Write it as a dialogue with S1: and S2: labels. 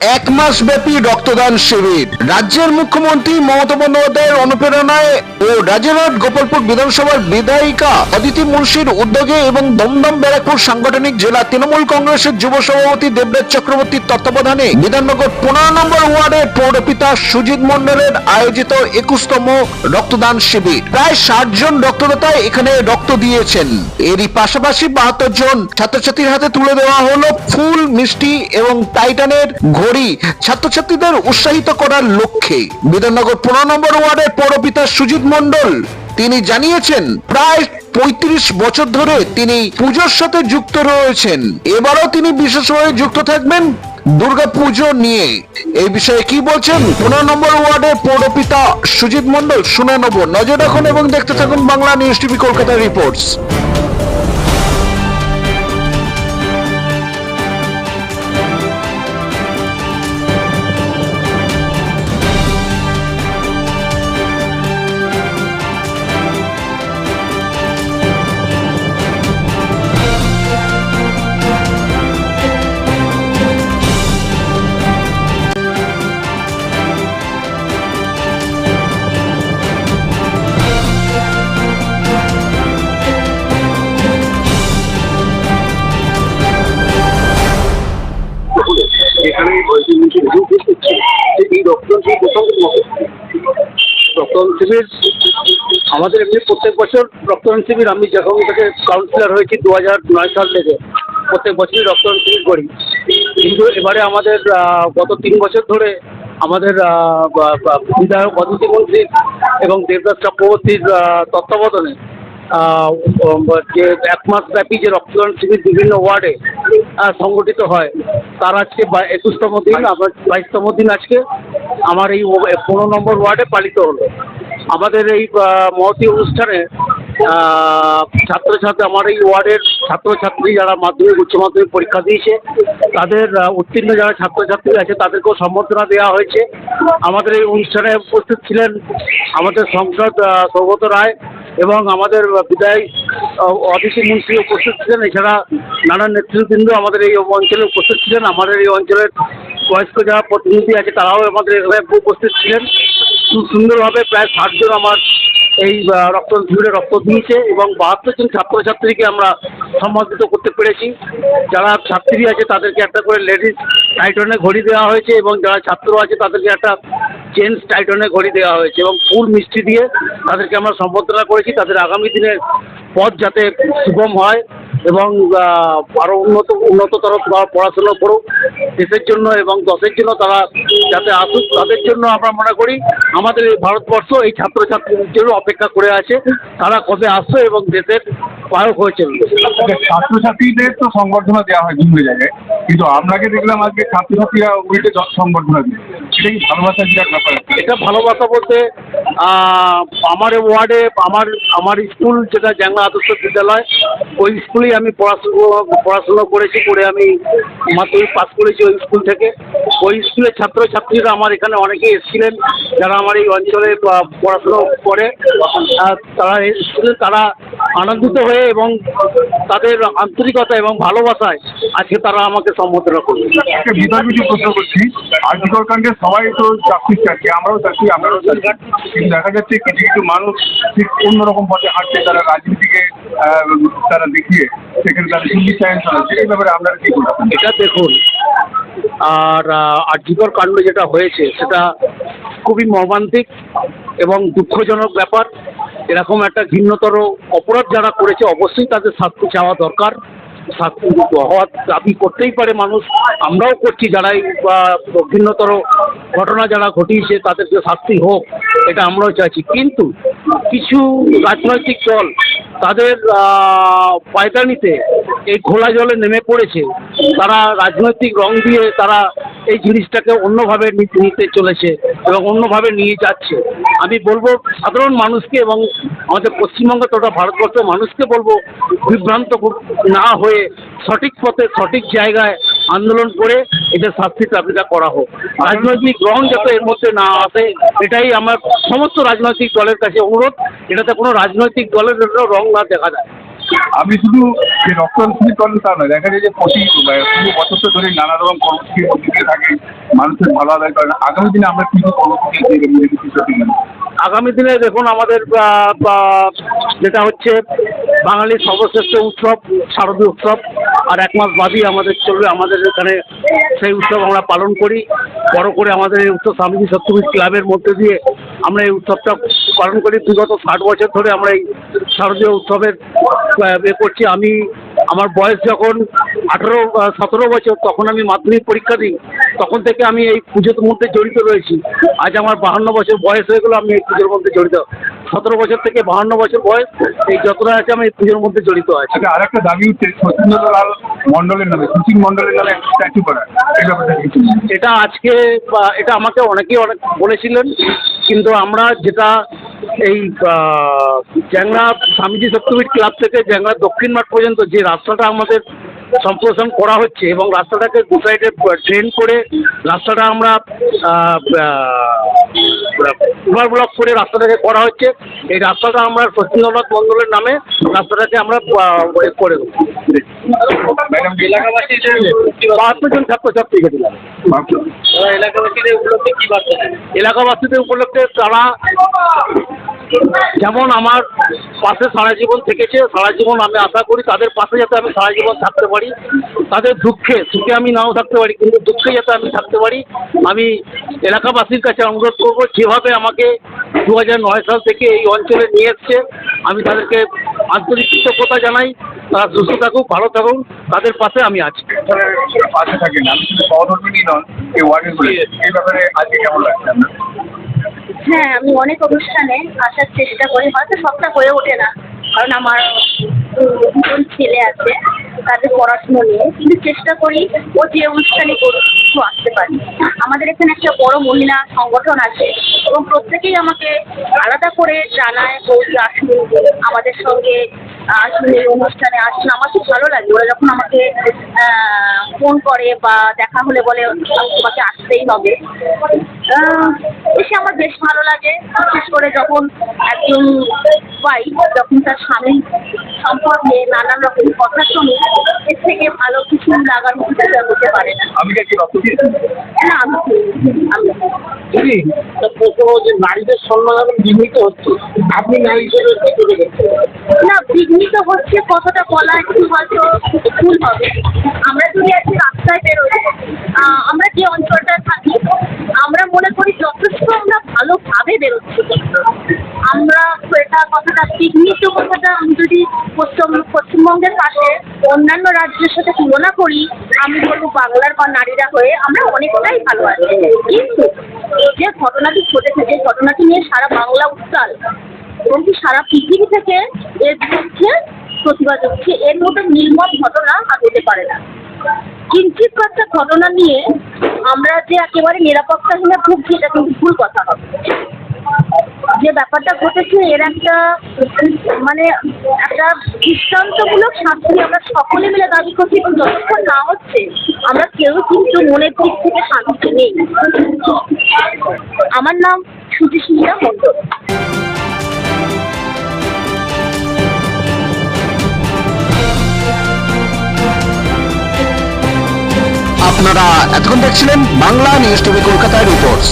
S1: এক মাস ব্যাপী রক্তদান শিবির। রাজ্যের মুখ্যমন্ত্রী মমতা বন্দ্যোপাধ্যায়ের অনুপ্রেরণায় ও রাজারহাট গোপালপুর বিধানসভার বিধায়িকা অদিতি মুন্সির উদ্যোগে এবং দমদম ব্যারাকপুর সাংগঠনিক জেলা তৃণমূল কংগ্রেসের যুব সভাপতি দেবরাজ চক্রবর্তীর তত্ত্বাবধানে বিধাননগর পনেরো নম্বর ওয়ার্ডের পৌরপিতা সুজিত মন্ডলের আয়োজিত একুশতম রক্তদান শিবির। প্রায় ষাট জন রক্তদাতা এখানে রক্ত দিয়েছেন। এরই পাশাপাশি বাহাত্তর জন ছাত্রছাত্রীর হাতে তুলে দেওয়া হলো ফুল, মিষ্টি এবং টাইটানের ঘড়ি ছাত্রছাত্রীদের উৎসাহিত করার লক্ষ্যে বিধাননগর পনেরো নম্বর ওয়ার্ডের পৌরপিতা সুজিত মন্ডল তিনি জানিয়েছেন, প্রায় পঁয়ত্রিশ বছর ধরে তিনি পুজোর সাথে যুক্ত রয়েছেন। এবারও তিনি বিশেষভাবে যুক্ত থাকবেন দুর্গা পুজো নিয়ে। এই বিষয়ে কি বলছেন পনেরো নম্বর ওয়ার্ডের পৌরপিতা সুজিত মন্ডল শুনে নেব। নজর রাখুন এবং দেখতে থাকুন Bangla news TV Kolkata reports.
S2: রক্তদান রক্তদান শিবির, আমাদের এমনি প্রত্যেক বছর রক্তদান শিবির, আমি যখন থেকে কাউন্সিলর হয়েছি দু হাজার নয় সাল থেকে, প্রত্যেক বছরই রক্তদান শিবির করি। কিন্তু এবারে আমাদের গত তিন বছর ধরে আমাদের বিধায়ক অদিতি এবং দেবদাস চক্রবর্তীর তত্ত্বাবধানে যে এক মাস ব্যাপী যে রক্তদান শিবির বিভিন্ন ওয়ার্ডে সংগঠিত হয়, তার আজকে একুশতম দিন, আবার বাইশতম দিন আজকে আমার এই পনেরো নম্বর ওয়ার্ডে পালিত হলো। আমাদের এই মহতি অনুষ্ঠানে ছাত্রছাত্রী, আমার এই ওয়ার্ডের ছাত্রছাত্রী যারা মাধ্যমিক, উচ্চ মাধ্যমিক পরীক্ষা দিয়েছে, তাদের উত্তীর্ণ যারা ছাত্রছাত্রী আছে, তাদেরকেও সম্বর্ধনা দেওয়া হয়েছে। আমাদের এই অনুষ্ঠানে উপস্থিত ছিলেন আমাদের সংসদ সৌগত রায় এবং আমাদের বিদায় অদিতি মুন্সি উপস্থিত ছিলেন। এছাড়া নানান নেতৃবৃন্দ আমাদের এই অঞ্চলে উপস্থিত ছিলেন। আমাদের এই অঞ্চলের বয়স্ক যারা প্রতিনিধি আছে, তারাও আমাদের এখানে উপস্থিত ছিলেন। খুব সুন্দরভাবে প্রায় ষাট জন আমার এই রক্ত ভিড়ে রক্ত দিয়েছে এবং বাহাত্তর জন ছাত্রছাত্রীকে আমরা সম্মানিত করতে পেরেছি। যারা ছাত্রী আছে, তাদেরকে একটা করে লেডিস টাইটনে ঘড়ি দেওয়া হয়েছে এবং যারা ছাত্র আছে, তাদেরকে একটা জেন্টস টাইটনে ঘড়ি দেওয়া হয়েছে এবং ফুল মিষ্টি দিয়ে তাদেরকে আমরা সম্বর্ধনা করেছি। তাদের আগামী দিনের পথ যাতে সুগম হয় এবং আরও উন্নত উন্নততর পড়া- পড়াশোনা করুক। দেশের জন্য এবং দশের জন্য তারা যাতে আসুক তাদের জন্য আমরা মনে করি আমাদের এই ভারতবর্ষ এই ছাত্রছাত্রীদের জন্য অপেক্ষা করে আছে। তারা কবে আসছে এবং দেশের পায়ক হয়েছে
S3: ছাত্রছাত্রীদের তো সংবর্ধনা দেওয়া হয় বিভিন্ন জায়গায়। কিন্তু আপনাকে দেখলাম আজকে ছাত্রছাত্রীরা উল্টে সংবর্ধনা দিচ্ছে এটা কি ভালোবাসার বিরাট ব্যাপার?
S2: এটা ভালোবাসা বলতে আমার ওয়ার্ডে, আমার আমার স্কুল যেটা জ্যাংলা আদর্শ বিদ্যালয়, ওই স্কুলেই আমি পড়াশুনো পড়াশুনো করেছি, করে আমি মাধ্যমিক পাস করেছি ওই স্কুল থেকে। ওই স্কুলের ছাত্রছাত্রীরা আমার এখানে অনেকে এসেছিলেন, যারা আমার এই অঞ্চলে পড়াশুনো করে। তারা এসেছিলেন, তারা আনন্দিত হয়ে এবং তাদের আন্তরিকতা এবং ভালোবাসায় আজকে তারা আমাকে সম্বোধনা করবে।
S3: একটা বিতর্কিত প্রশ্ন করছি। আর্থিকর কাণ্ডে সবাই তো চাকরি চাচ্ছি আমরাও আপনারাও চাচ্ছি কিন্তু দেখা যাচ্ছে কিছু কিছু মানুষ ঠিক অন্যরকম পথে হাঁটছে তারা রাজনীতিকে তারা দেখিয়ে সেখানে তারা চিকিৎসায়ন চালাচ্ছে। এই ব্যাপারে আপনারা কি
S2: এটা দেখুন আর আর্যিকর কাণ্ড যেটা হয়েছে সেটা খুবই মর্মান্তিক এবং দুঃখজনক ব্যাপার। এরকম একটা ঘৃণ্যতর অপরাধ যারা করেছে অবশ্যই তাদের শাস্তি চাওয়া দরকার। শাস্তি হওয়ার দাবি করতেই পারে মানুষ। আমরাও করছি যারাই বা ঘৃণ্যতর ঘটনা যারা ঘটিয়েছে তাদেরকে শাস্তি হোক এটা আমরাও চাইছি। কিন্তু কিছু রাজনৈতিক দল তাদের আহ, পায়তানিতে এই ঘোলা জলে নেমে পড়েছে। তারা রাজনৈতিক রং দিয়ে তারা এই জিনিসটাকে অন্যভাবে নিতে চলেছে এবং অন্যভাবে নিয়ে যাচ্ছে। আমি বলব, সাধারণ মানুষকে এবং আমাদের পশ্চিমবঙ্গ তথা ভারতবর্ষের মানুষকে বলব, বিভ্রান্ত না হয়ে সঠিক পথে, সঠিক জায়গায় আন্দোলন করে এদের শাস্তি দাবিটা করা হোক। রাজনৈতিক রং যাতে এর মধ্যে না আসে, এটাই আমার সমস্ত রাজনৈতিক দলের কাছে অনুরোধ। এটাতে কোনো রাজনৈতিক দলের জন্য রং না দেখা যায়।
S3: আমি শুধু যে রক্তদান শিবির করেন তা নয়, দেখা যায় যে প্রতি পুরো বছর ধরে নানা রকম দিয়ে থাকে, মানুষের ভালো আদায় করেন আগামী দিনে আমরা কি কি কর্মসূচি।
S2: আগামী দিনে দেখুন, আমাদের যেটা হচ্ছে বাঙালির সর্বশ্রেষ্ঠ উৎসব, শারদীয় উৎসব, আর এক মাস বাদই আমাদের চলবে, আমাদের এখানে সেই উৎসব আমরা পালন করি বড় করে আমাদের এই উৎসব স্বামীজি সত্যবিদ ক্লাবের মধ্যে দিয়ে আমরা এই উৎসবটা পালন করি। বিগত ষাট বছর ধরে আমরা এই শারদীয় উৎসবের এ করছি। আমি আমার বয়স যখন আঠেরো সতেরো বছর তখন আমি মাধ্যমিক পরীক্ষা দিই। তখন থেকে আমি এই পুজোর মধ্যে জড়িত রয়েছি। আজ আমার বাহান্ন বছর বয়স হয়ে গেলো আমি এই পুজোর মধ্যে জড়িত। সতেরো বছর থেকে বাহান্ন বছর বয়স এই যতটা আছে আমি এই পুজোর মধ্যে জড়িত আছি।
S3: আচ্ছা আরেকটা দাবি উঠছে সচিন্দ্রলাল মন্ডলের নামে সুচিন মন্ডলের নামে একটা স্ট্যাচু করা
S2: এটা আজকে এটা আমাকে অনেকেই অনেক বলেছিলেন কিন্তু আমরা যেটা এই জ্যাংরা স্বামীজি সত্যবীর ক্লাব থেকে জ্যাংরা দক্ষিণ মাঠ পর্যন্ত যে রাস্তাটা আমাদের সম্প্রসারণ করা হচ্ছে এবং রাস্তাটাকে দু সাইডে ট্রেন করে রাস্তাটা আমরা ওভার ব্লক করে রাস্তাটাকে করা হচ্ছে। এই রাস্তাটা আমরা সত্যিন্দ্রনাথ মন্ডলের নামে রাস্তাটাকে আমরা করে দেবো।
S3: ম্যাডাম
S2: এলাকাবাসীদের বাহাত্তর জন ছাত্রছাত্রীকে দিলাম এলাকাবাসীদের উপলক্ষে কি এলাকাবাসীদের উপলক্ষে তারা যেমন আমার পাশে সারা জীবন থেকেছে সারা জীবন আমি আশা করি তাদের পাশে যাতে আমি সারা জীবন থাকতে পারি। তাদের দুঃখে সুখে আমি নাও থাকতে পারি কিন্তু দুঃখে যাতে আমি থাকতে পারি আমি এলাকাবাসীর কাছে অনুরোধ করব যেভাবে আমাকে দু হাজার নয় সাল থেকে এই অঞ্চলে নিয়ে এসছে আমি তাদেরকে আন্তরিক কৃতজ্ঞতা জানাই। তারা সুস্থ থাকুক ভালো থাকুক তাদের পাশে আমি আছি।
S3: পাশে থাকেন আমি শুধু এই ব্যাপারে আজকে কেমন লাগছে
S4: হ্যাঁ আমি অনেক অনুষ্ঠানে আসার চেষ্টা করি, হয়তো সবটা হয়ে ওঠে না, কারণ আমার দুজন ছেলে আছে, তাদের পড়াশুনো নিয়ে, কিন্তু চেষ্টা করি ও যে অনুষ্ঠানে করুক, কিছু আসতে পারি। আমাদের এখানে একটা বড় মহিলা সংগঠন আছে, এবং প্রত্যেকেই আমাকে আলাদা করে জানায় বৌদি আসুন আমাদের সঙ্গে আসুন এই অনুষ্ঠানে আসুন আমার খুব ভালো লাগে। ওরা যখন আমাকে ফোন করে বা দেখা হলে বলে তোমাকে আসতেই হবে। এসে আমার বেশ ভালো লাগে। বিশেষ করে যখন একজন ওয়াইফ যখন তার স্বামী সম্পর্কে নানান রকম কথা শুনি এর থেকে ভালো কিছু লাগার মধ্যে হতে পারে না।
S3: আমি
S4: না আমি
S2: নারীদের সম্মান বিঘ্নিত হচ্ছে। আপনি নারী হিসেবে কি করে
S4: না হচ্ছে কতটা বলা একটু হয়তো ভুল হবে। আমরা যদি আজকে রাস্তায় বেরোই আমরা যে অঞ্চলটা থাকি, আমরা মনে করি যথেষ্ট আমরা ভালোভাবে বেরোচ্ছি আমরা এটা কথাটা বিঘ্নিত কথাটা আমি যদি পশ্চিম পশ্চিমবঙ্গের পাশে অন্যান্য রাজ্যের সাথে তুলনা করি, আমি বলব বাংলার বা নারীরা হয়ে আমরা অনেকটাই ভালো আছি। কিন্তু যে ঘটনাটি ঘটেছে, যে ঘটনাটি নিয়ে সারা বাংলা উত্তাল এবং কি সারা পৃথিবী থেকে এর বিরুদ্ধে প্রতিবাদ হচ্ছে। এর মধ্যে নির্মম ঘটনা আর হতে পারে না। কিঞ্চিত একটা ঘটনা নিয়ে আমরা যে একেবারে নিরাপত্তা নিরাপত্তাহীনে ভুগছি, এটা কিন্তু ভুল কথা হবে। যে ব্যাপারটা ঘটেছে, এর একটা মানে একটা দৃষ্টান্তমূলক শাস্তি আমরা সকলে মিলে দাবি করছি এবং যতক্ষণ না হচ্ছে, আমরা কেউ কিন্তু মনের দিক থেকে শান্তি নেই। আমার নাম সুচিস্মিতা মণ্ডল।
S1: আপনারা এতক্ষণ দেখছিলেন বাংলা নিউজ টিভি কলকাতায় রিপোর্টস